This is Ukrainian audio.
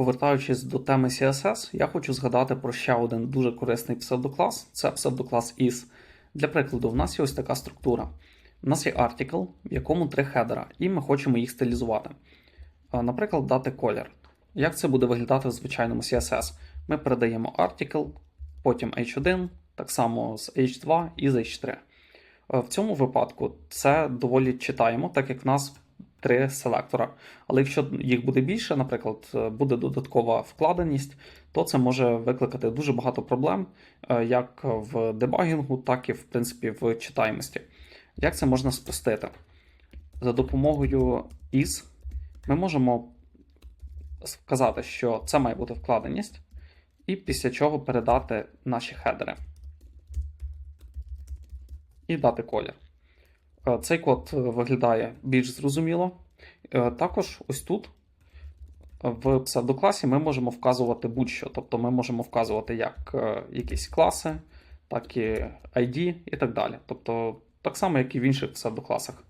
Повертаючись до теми CSS, я хочу згадати про ще один дуже корисний псевдоклас це псевдоклас is. Для прикладу, в нас є ось така структура. У нас є article, в якому три хедера, і ми хочемо їх стилізувати. Наприклад, дати колір. Як це буде виглядати в звичайному CSS? Ми передаємо article, потім h1, так само з h2 і з h3. Е, В цьому випадку це доволі читаємо, так як в нас три селектора. Але якщо їх буде більше, наприклад, е, буде додаткова вкладеність, то це може викликати дуже багато проблем, е, як в дебагінгу, так і в принципі в читаємості. Як це можна спростити? За допомогою is ми можемо сказати, що це має бути вкладеність, і після чого передати наші хедери. І дати колір. Е, Цей код е, виглядає більш зрозуміло. Е, Також ось тут в псевдокласі ми можемо вказувати будь-що. Тобто ми можемо вказувати як якісь класи, так і ID і так далі. Тобто так само, як і в інших псевдокласах.